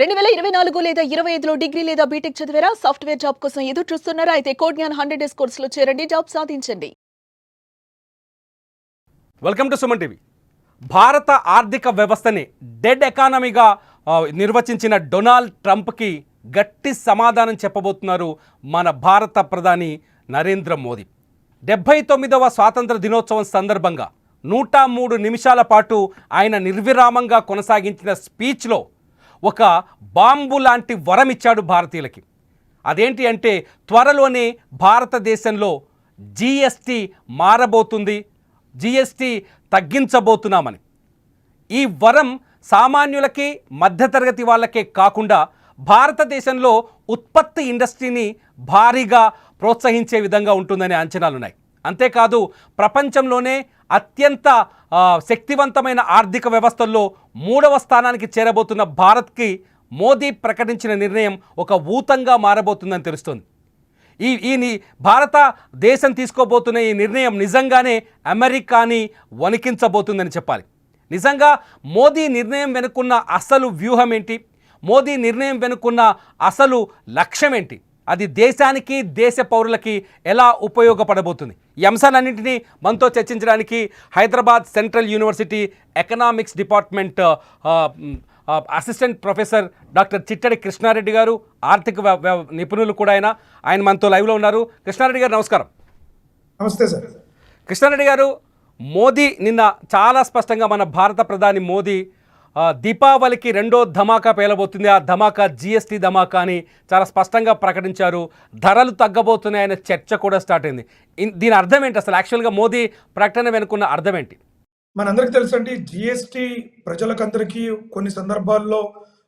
రెండు వేల ఇరవై నాలుగు లేదా ఇరవై ఐదులో డిగ్రీ లేదా బీటెక్ చదివారా? సాఫ్ట్వేర్ జాబ్ కోసం ఎదురు చూస్తున్నారా అయితే కోడ్ జ్ఞాన్ హండ్రెడ్ డేస్ కోర్సులో చేరండి. జాబ్ సాధించండి. Welcome to Suman TV. భారత ఆర్థిక వ్యవస్థని డెడ్ ఎకానమీగా నిర్వచించిన డొనాల్డ్ ట్రంప్కి గట్టి సమాధానం చెప్పబోతున్నారు మన భారత ప్రధాని నరేంద్ర మోదీ. డెబ్భై తొమ్మిదవ స్వాతంత్ర దినోత్సవం సందర్భంగా నూట మూడు నిమిషాల పాటు ఆయన నిర్విరామంగా కొనసాగించిన స్పీచ్లో ఒక బాంబు లాంటి వరం ఇచ్చాడు భారతీయులకి. అదేంటి అంటే త్వరలోనే భారతదేశంలో జీఎస్టీ మారబోతుంది జీఎస్టీ తగ్గించబోతున్నామని. ఈ వరం సామాన్యులకి మధ్యతరగతి వాళ్ళకే కాకుండా భారతదేశంలో ఉత్పత్తి ఇండస్ట్రీని భారీగా ప్రోత్సహించే విధంగా ఉంటుందనే అంచనాలున్నాయి. అంతేకాదు ప్రపంచంలోనే అత్యంత శక్తివంతమైన ఆర్థిక వ్యవస్థల్లో మూడవ స్థానానికి చేరబోతున్న భారత్కి మోదీ ప్రకటించిన నిర్ణయం ఒక ఊతంగా మారబోతుందని తెలుస్తుంది. ఈ ఈ భారత దేశం తీసుకోబోతున్న ఈ నిర్ణయం నిజంగానే అమెరికాని వణికించబోతుందని చెప్పాలి. నిజంగా మోదీ నిర్ణయం వెనుకున్న అసలు వ్యూహం ఏంటి మోదీ నిర్ణయం వెనుకున్న అసలు లక్ష్యం ఏంటి అది దేశానికి దేశ పౌరులకి ఎలా ఉపయోగపడబోతుంది? ఈ అంశాలన్నింటినీ మనతో చర్చించడానికి Hyderabad Central University economics department assistant professor doctor Chittadi Krishna Reddy గారు ఆర్థిక నిపుణులు కూడా ఆయన ఆయన మనతో లైవ్లో ఉన్నారు. కృష్ణారెడ్డి గారు నమస్కారం. నమస్తే సార్. కృష్ణారెడ్డి గారు మోదీ నిన్న చాలా స్పష్టంగా మన భారత ప్రధాని మోదీ దీపావళికి రెండో ధమాకా పేలబోతుంది. ఆ ధమాకా జిఎస్టీ ధమాకా అని చాలా స్పష్టంగా ప్రకటించారు. ధరలు తగ్గబోతున్నాయనే చర్చ కూడా స్టార్ట్ అయింది. దీని అర్థం ఏంటి అసలు? యాక్చువల్గా మోదీ ప్రకటన వెనుకున్న అర్థం ఏంటి? మనందరికీ తెలుసండి జిఎస్టి ప్రజలకందరికీ కొన్ని సందర్భాల్లో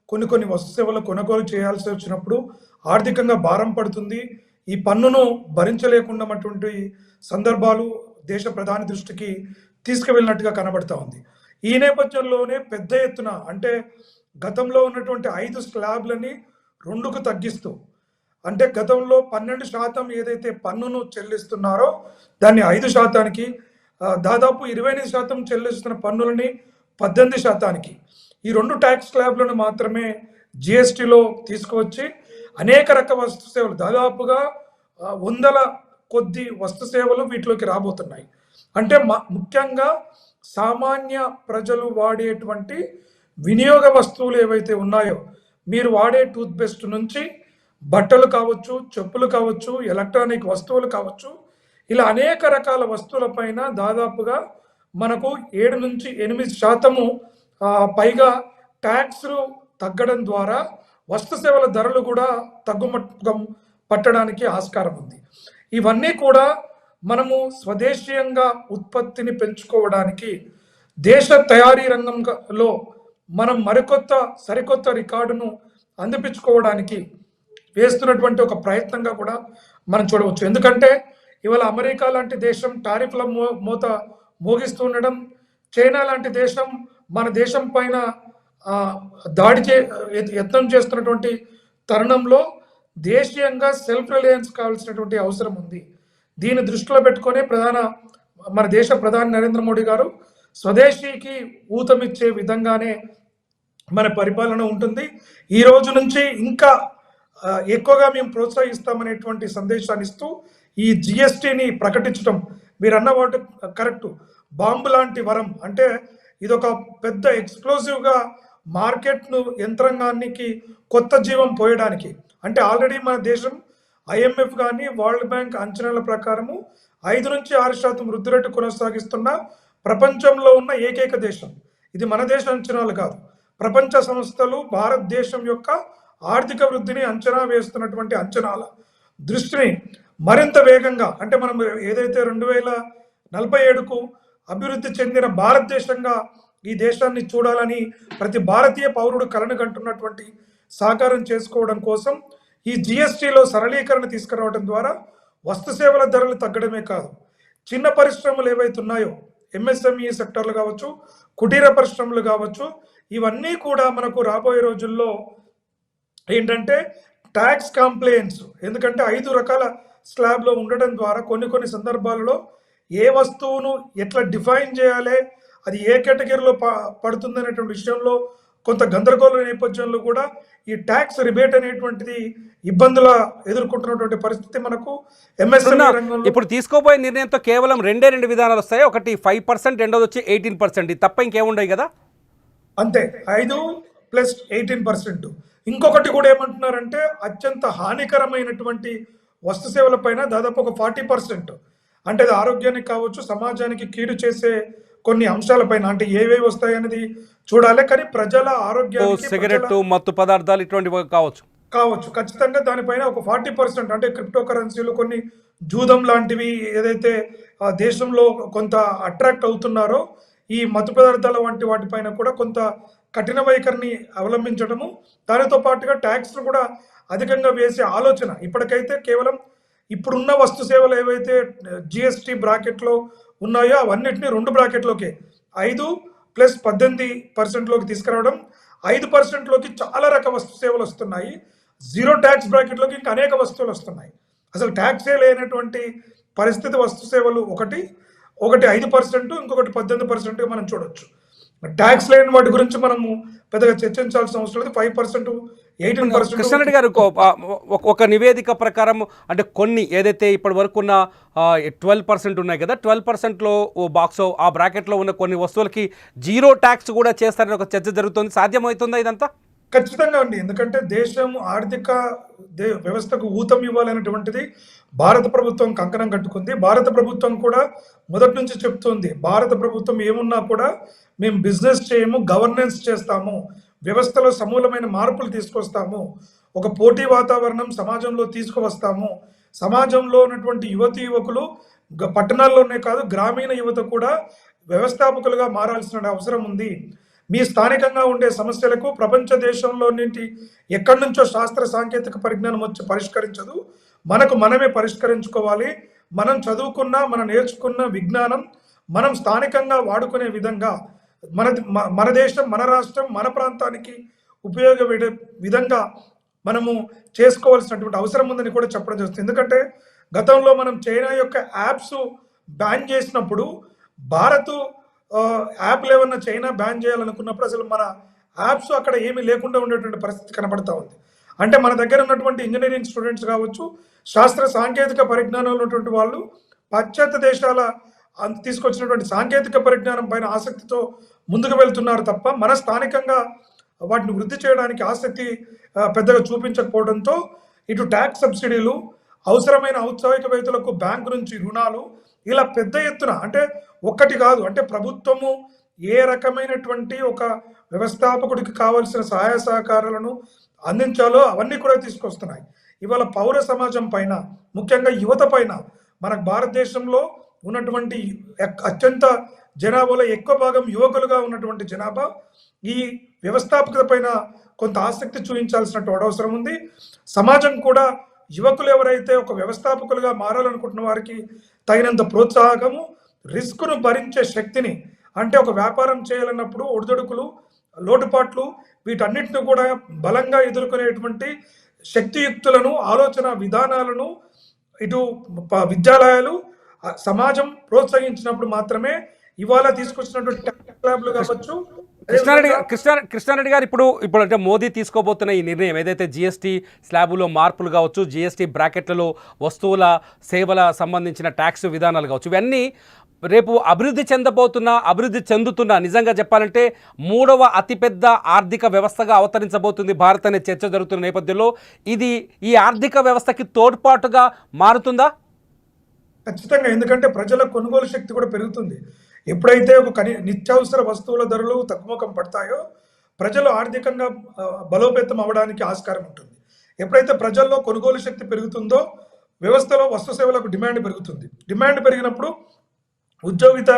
కొన్ని కొన్ని వస్తు సేవలు కొనుగోలు చేయాల్సి వచ్చినప్పుడు ఆర్థికంగా భారం పడుతుంది. ఈ పన్నును భరించలేకుండా సందర్భాలు దేశ ప్రధాని దృష్టికి తీసుకువెళ్ళినట్టుగా కనబడతా ఉంది. ఈ నేపథ్యంలోనే పెద్ద ఎత్తున అంటే గతంలో ఉన్నటువంటి ఐదు స్లాబ్లని రెండుకు తగ్గిస్తూ అంటే గతంలో పన్నెండు శాతం ఏదైతే పన్నును చెల్లిస్తున్నారో దాన్ని ఐదు శాతానికి దాదాపు ఇరవై ఎనిమిది శాతం చెల్లిస్తున్న పన్నులని పద్దెనిమిది శాతానికి. ఈ రెండు ట్యాక్స్ స్లాబ్లను మాత్రమే జిఎస్టిలో తీసుకువచ్చి అనేక రకాల వస్తు సేవలు దాదాపుగా వందల కొద్ది వస్తు సేవలు వీటిలోకి రాబోతున్నాయి. అంటే మ- ముఖ్యంగా సామాన్య ప్రజలు వాడేటువంటి వినియోగ వస్తువులు ఏవైతే ఉన్నాయో మీరు వాడే టూత్పేస్ట్ నుంచి బట్టలు కావచ్చు చెప్పులు కావచ్చు ఎలక్ట్రానిక్ వస్తువులు కావచ్చు ఇలా అనేక రకాల వస్తువులపైన దాదాపుగా మనకు ఏడు నుంచి ఎనిమిది శాతము పైగా ట్యాక్స్లు తగ్గడం ద్వారా వస్తు సేవల ధరలు కూడా తగ్గుమట్టం పట్టడానికి ఆస్కారం ఉంది. ఇవన్నీ కూడా మనము స్వదేశీయంగా ఉత్పత్తిని పెంచుకోవడానికి దేశ తయారీ రంగంలో మనం మరికొత్త సరికొత్త రికార్డును అందిపించుకోవడానికి వేస్తున్నటువంటి ఒక ప్రయత్నంగా కూడా మనం చూడవచ్చు. ఎందుకంటే ఇవాళ అమెరికా లాంటి దేశం టారిఫ్ల మో మోత మోగిస్తూ ఉండడం చైనా లాంటి దేశం మన దేశం పైన దాడి చే యత్నం చేస్తున్నటువంటి తరుణంలో దేశీయంగా సెల్ఫ్ రిలయన్స్ కావాల్సినటువంటి అవసరం ఉంది. దీన్ని దృష్టిలో పెట్టుకొని ప్రధాన మన దేశ ప్రధాని నరేంద్ర మోడీ గారు స్వదేశీకి ఊతమిచ్చే విధంగానే మన పరిపాలన ఉంటుంది. ఈ రోజు నుంచి ఇంకా ఎక్కువగా మేము ప్రోత్సహిస్తామనేటువంటి సందేశాన్ని ఇస్తూ ఈ జిఎస్టిని ప్రకటించడం మీరు అన్న వాటి కరెక్ట్. బాంబు లాంటి వరం అంటే ఇదొక పెద్ద ఎక్స్ప్లోజివ్గా మార్కెట్ను యంత్రాంగానికి కొత్త జీవం పోయడానికి అంటే ఆల్రెడీ మన దేశం ఐఎంఎఫ్ కానీ వరల్డ్ బ్యాంక్ అంచనాల ప్రకారము ఐదు నుంచి ఆరు శాతం వృద్ధి రేటు కొనసాగిస్తున్న ప్రపంచంలో ఉన్న ఏకైక దేశం. ఇది మన దేశ అంచనాలు కాదు. ప్రపంచ సంస్థలు భారతదేశం యొక్క ఆర్థిక వృద్ధిని అంచనా వేస్తున్నటువంటి అంచనాల దృష్టిని మరింత వేగంగా అంటే మనం ఏదైతే రెండు వేల నలభై ఏడుకు అభివృద్ధి చెందిన భారతదేశంగా ఈ దేశాన్ని చూడాలని ప్రతి భారతీయ పౌరుడు కలను కంటున్నటువంటి సాకారం చేసుకోవడం కోసం ఈ జిఎస్టిలో సరళీకరణ తీసుకురావడం ద్వారా వస్తు సేవల ధరలు తగ్గడమే కాదు చిన్న పరిశ్రమలు ఏవైతే ఉన్నాయో ఎంఎస్ఎంఈ సెక్టర్లు కావచ్చు కుటీర పరిశ్రమలు కావచ్చు ఇవన్నీ కూడా మనకు రాబోయే రోజుల్లో ఏంటంటే ట్యాక్స్ కంప్లైంట్స్ ఎందుకంటే ఐదు రకాల స్లాబ్లో ఉండడం ద్వారా కొన్ని కొన్ని సందర్భాలలో ఏ వస్తువును ఎట్లా డిఫైన్ చేయాలి అది ఏ కేటగిరీలో ప పడుతుంది అనేటువంటి విషయంలో కొంత గందరగోళ నేపథ్యంలో కూడా ఈ ట్యాక్స్ రిబేట్ అనేటువంటిది ఇబ్బందుల ఎదుర్కొంటున్నటువంటి పరిస్థితి మనకు ఎంఎస్ఎంఈ రంగంలో ఇప్పుడు తీసుకోబోయే నిర్ణయంతో కేవలం రెండే రెండు విధానాలు వస్తాయి? ఒకటి ఫైవ్ పర్సెంట్ రెండోది వచ్చి ఎయిటీన్ పర్సెంట్ తప్ప ఇంకేముండవు కదా? అంతే. ఐదు ప్లస్ ఎయిటీన్ పర్సెంట్ ఇంకొకటి కూడా ఏమంటున్నారంటే అత్యంత హానికరమైనటువంటి వస్తు సేవల పైన దాదాపు ఒక ఫార్టీ పర్సెంట్ అంటే అది ఆరోగ్యానికి కావచ్చు సమాజానికి కీడు చేసే కొన్ని అంశాలపైన అంటే ఏవేవి వస్తాయి అనేది చూడాలి. కానీ ప్రజల ఆరోగ్యానికి సిగరెట్ మత్తు పదార్థాలు ఇటువంటివి కావచ్చు. కావచ్చు. ఖచ్చితంగా దానిపైన ఒక ఫార్టీ పర్సెంట్ అంటే క్రిప్టో కరెన్సీలు కొన్ని జూదం లాంటివి ఏదైతే దేశంలో కొంత అట్రాక్ట్ అవుతున్నారో ఈ మత్తు పదార్థాల వంటి వాటిపైన కూడా కొంత కఠిన వైఖరిని అవలంబించడము. దానితో పాటుగా ట్యాక్స్ కూడా అధికంగా వేసే ఆలోచన. ఇప్పటికైతే కేవలం ఇప్పుడున్న వస్తు సేవలు ఏవైతే జిఎస్టి బ్రాకెట్లో ఉన్నాయో? అవన్నిటిని రెండు బ్రాకెట్లోకి. ఐదు ప్లస్ పద్దెనిమిది పర్సెంట్లోకి తీసుకురావడం ఐదు పర్సెంట్లోకి చాలా రకాల వస్తు సేవలు వస్తున్నాయి. జీరో ట్యాక్స్ బ్రాకెట్లోకి ఇంకా అనేక వస్తువులు వస్తున్నాయి. అసలు ట్యాక్సే లేనటువంటి పరిస్థితి వస్తు సేవలు ఒకటి ఒకటి ఐదు పర్సెంట్ ఇంకొకటి పద్దెనిమిది పర్సెంట్ మనం చూడొచ్చు. ట్యాక్స్ లేని వాటి గురించి మనము పెద్దగా చర్చించాల్సిన అవసరం లేదు. ఫైవ్ పర్సెంట్ ఎయిటీన్ కృష్ణారెడ్డి గారు ఒక- నివేదిక ప్రకారం అంటే కొన్ని ఏదైతే ఇప్పటి వరకు ఉన్న ట్వెల్వ్ పర్సెంట్ ఉన్నాయి కదా ట్వెల్వ్ పర్సెంట్లో ఓ బాక్స్ ఆ బ్రాకెట్లో ఉన్న కొన్ని వస్తువులకి జీరో ట్యాక్స్ కూడా చేస్తారని ఒక చర్చ జరుగుతుంది. సాధ్యమవుతుందా ఇదంతా? ఖచ్చితంగా అండి. ఎందుకంటే దేశం ఆర్థిక దే వ్యవస్థకు ఊతం ఇవ్వాలనేటువంటిది భారత ప్రభుత్వం కంకణం కట్టుకుంది. భారత ప్రభుత్వం కూడా మొదటి నుంచి చెప్తుంది భారత ప్రభుత్వం ఏమున్నా కూడా మేము బిజినెస్ చేయము గవర్నెన్స్ చేస్తాము. వ్యవస్థలో సమూలమైన మార్పులు తీసుకొస్తాము. ఒక పోటీ వాతావరణం సమాజంలో తీసుకువస్తాము. సమాజంలో ఉన్నటువంటి యువతి యువకులు గ- పట్టణాల్లోనే కాదు గ్రామీణ యువత కూడా వ్యవస్థాపకులుగా మారాల్సిన అవసరం ఉంది. మీ స్థానికంగా ఉండే సమస్యలకు ప్రపంచ దేశంలో నుండి ఎక్కడి నుంచో శాస్త్ర సాంకేతిక పరిజ్ఞానం వచ్చి పరిష్కరించదు. మనకు మనమే పరిష్కరించుకోవాలి. మనం చదువుకున్న మనం నేర్చుకున్న విజ్ఞానం మనం స్థానికంగా వాడుకునే విధంగా మన మన దేశం మన రాష్ట్రం మన ప్రాంతానికి ఉపయోగపడే విధంగా మనము చేసుకోవాల్సినటువంటి అవసరం ఉందని కూడా చెప్పడం జరుగుతుంది. ఎందుకంటే గతంలో మనం చైనా యొక్క యాప్స్ బ్యాన్ చేసినప్పుడు భారత్ యాప్లు ఏమన్నా చైనా బ్యాన్ చేయాలనుకున్నప్పుడు అసలు మన యాప్స్ అక్కడ ఏమీ లేకుండా ఉండేటువంటి పరిస్థితి కనబడతా ఉంది. అంటే మన దగ్గర ఉన్నటువంటి ఇంజనీరింగ్ స్టూడెంట్స్ కావచ్చు శాస్త్ర సాంకేతిక పరిజ్ఞానం ఉన్నటువంటి వాళ్ళు పాశ్చాత్య దేశాల అంత తీసుకొచ్చినటువంటి సాంకేతిక పరిజ్ఞానం పైన ఆసక్తితో ముందుకు వెళ్తున్నారు తప్ప మన స్థానికంగా వాటిని వృద్ధి చేయడానికి ఆసక్తి పెద్దగా చూపించకపోవడంతో ఇటు ట్యాక్స్ సబ్సిడీలు అవసరమైన ఔత్సాహిక ఔత్సాహికవేత్తలకు బ్యాంకు నుంచి రుణాలు ఇలా పెద్ద ఎత్తున అంటే ఒక్కటి కాదు అంటే ప్రభుత్వము ఏ రకమైనటువంటి ఒక వ్యవస్థాపకుడికి కావలసిన సహాయ సహకారాలను అందించాలో అవన్నీ కూడా తీసుకొస్తున్నాయి. ఇవాళ పౌర సమాజం పైన ముఖ్యంగా యువత పైన మన భారతదేశంలో ఉన్నటువంటి అత్యంత జనాభాలో ఎక్కువ భాగం యువకులుగా ఉన్నటువంటి జనాభా. ఈ వ్యవస్థాపకత పైన కొంత ఆసక్తి చూపించాల్సినటువంటి అవసరం ఉంది. సమాజం కూడా యువకులు ఎవరైతే ఒక వ్యవస్థాపకులుగా మారాలనుకుంటున్న వారికి తగినంత ప్రోత్సాహకము రిస్క్ను భరించే శక్తిని అంటే ఒక వ్యాపారం చేయాలన్నప్పుడు ఒడిదొడుకులు లోటుపాట్లు వీటన్నిటిని కూడా బలంగా ఎదుర్కొనేటువంటి శక్తియుక్తులను ఆలోచన విధానాలను ఇటు విద్యాలయాలు సమాజం ప్రోత్సహించినప్పుడు మాత్రమే ఇవాళ తీసుకొచ్చినటువంటి కావచ్చు కృష్ణారెడ్డి గారు- కృష్ణ కృష్ణారెడ్డి గారు ఇప్పుడు ఇప్పుడు అంటే మోదీ తీసుకోబోతున్న ఈ నిర్ణయం ఏదైతే జిఎస్టీ స్లాబులో మార్పులు కావచ్చు జిఎస్టీ బ్రాకెట్లలో వస్తువుల సేవల సంబంధించిన ట్యాక్స్ విధానాలు కావచ్చు ఇవన్నీ రేపు అభివృద్ధి చెందబోతున్న అభివృద్ధి చెందుతున్న నిజంగా చెప్పాలంటే మూడవ అతిపెద్ద ఆర్థిక వ్యవస్థగా అవతరించబోతుంది భారత్ అనే చర్చ జరుగుతున్న నేపథ్యంలో. ఇది ఈ ఆర్థిక వ్యవస్థకి తోడ్పాటుగా మారుతుందా? ఖచ్చితంగా ఎందుకంటే ప్రజల కొనుగోలు శక్తి కూడా పెరుగుతుంది. ఎప్పుడైతే ఒక కని నిత్యావసర వస్తువుల ధరలు తగ్గుముఖం పడతాయో ప్రజలు ఆర్థికంగా బలోపేతం అవ్వడానికి ఆస్కారం ఉంటుంది. ఎప్పుడైతే ప్రజల్లో కొనుగోలు శక్తి పెరుగుతుందో వ్యవస్థలో వస్తు సేవలకు డిమాండ్ పెరుగుతుంది. డిమాండ్ పెరిగినప్పుడు ఉద్యోగిత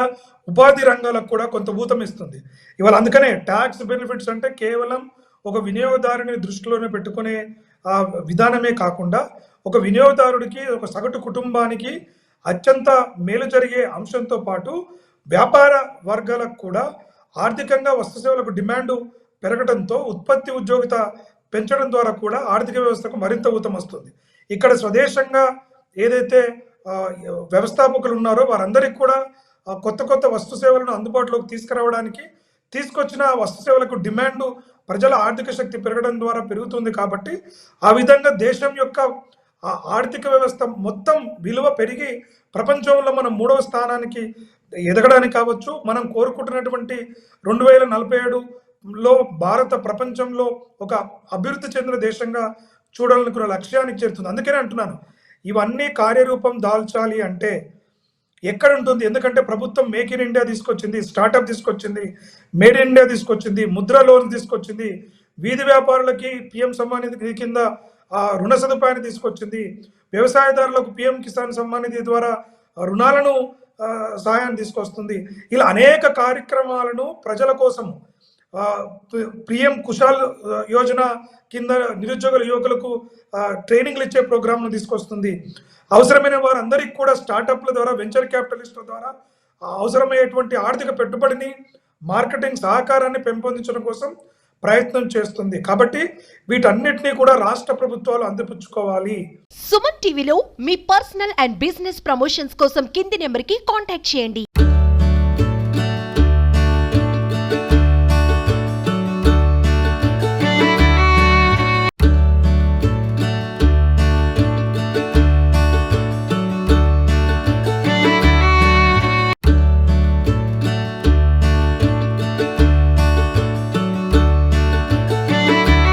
ఉపాధి రంగాలకు కూడా కొంత ఊతం ఇస్తుంది. ఇవాళ అందుకనే ట్యాక్స్ బెనిఫిట్స్ అంటే కేవలం ఒక వినియోగదారుని దృష్టిలోనే పెట్టుకునే ఆ విధానమే కాకుండా ఒక వినియోగదారుడికి ఒక సగటు కుటుంబానికి అత్యంత మేలు జరిగే అంశంతో పాటు వ్యాపార వర్గాలకు కూడా ఆర్థికంగా వస్తు సేవలకు డిమాండ్ పెరగడంతో ఉత్పత్తి ఉద్యోగిత పెంచడం ద్వారా కూడా ఆర్థిక వ్యవస్థకు మరింత ఊతం వస్తుంది. ఇక్కడ స్వదేశంగా ఏదైతే వ్యవస్థాపకులు ఉన్నారో వారందరికీ కూడా కొత్త కొత్త వస్తు సేవలను అందుబాటులోకి తీసుకురావడానికి తీసుకొచ్చిన వస్తు సేవలకు డిమాండ్ ప్రజల ఆర్థిక శక్తి పెరగడం ద్వారా పెరుగుతుంది కాబట్టి ఆ విధంగా దేశం యొక్క ఆర్థిక వ్యవస్థ మొత్తం విలువ పెరిగి ప్రపంచంలో మనం మూడవ స్థానానికి ఎదగడానికి కావచ్చు మనం కోరుకుంటున్నటువంటి రెండు వేల నలభై ఏడులో భారత ప్రపంచంలో ఒక అభివృద్ధి చెందిన దేశంగా చూడాలనుకున్న లక్ష్యానికి చేరుతుంది. అందుకనే అంటున్నాను ఇవన్నీ కార్యరూపం దాల్చాలి అంటే ఎక్కడ ఉంటుంది? ఎందుకంటే ప్రభుత్వం మేక్ ఇన్ ఇండియా తీసుకొచ్చింది స్టార్టప్ తీసుకొచ్చింది మేడ్ ఇన్ ఇండియా తీసుకొచ్చింది ముద్ర లోన్ తీసుకొచ్చింది వీధి వ్యాపారులకి పిఎం సమ్మాన్ నిధి కింద ఆ, రుణ సదుపాయాన్ని తీసుకొచ్చింది వ్యవసాయదారులకు పిఎం కిసాన్ సమ్మాన్ నిధి ద్వారా రుణాలను సహాయాన్ని తీసుకొస్తుంది. ఇలా అనేక కార్యక్రమాలను ప్రజల కోసం పిఎం కుశాల్ యోజన కింద నిరుద్యోగుల యువకులకు ట్రైనింగ్లు ఇచ్చే ప్రోగ్రాంను తీసుకొస్తుంది. అవసరమైన వారందరికీ కూడా స్టార్టప్ల ద్వారా వెంచర్ క్యాపిటలిస్టుల ద్వారా అవసరమయ్యేటువంటి ఆర్థిక పెట్టుబడిని మార్కెటింగ్ సహకారాన్ని పెంపొందించడం కోసం ప్రయత్నం చేస్తుంది. కాబట్టి వీటన్నిటినీ కూడా రాష్ట్ర ప్రభుత్వాలు అందిపుచ్చుకోవాలి. సుమన్ టీవీలో మీ పర్సనల్ అండ్ బిజినెస్ ప్రమోషన్స్ కోసం కింది నెంబర్కి కాంటాక్ట్ చేయండి.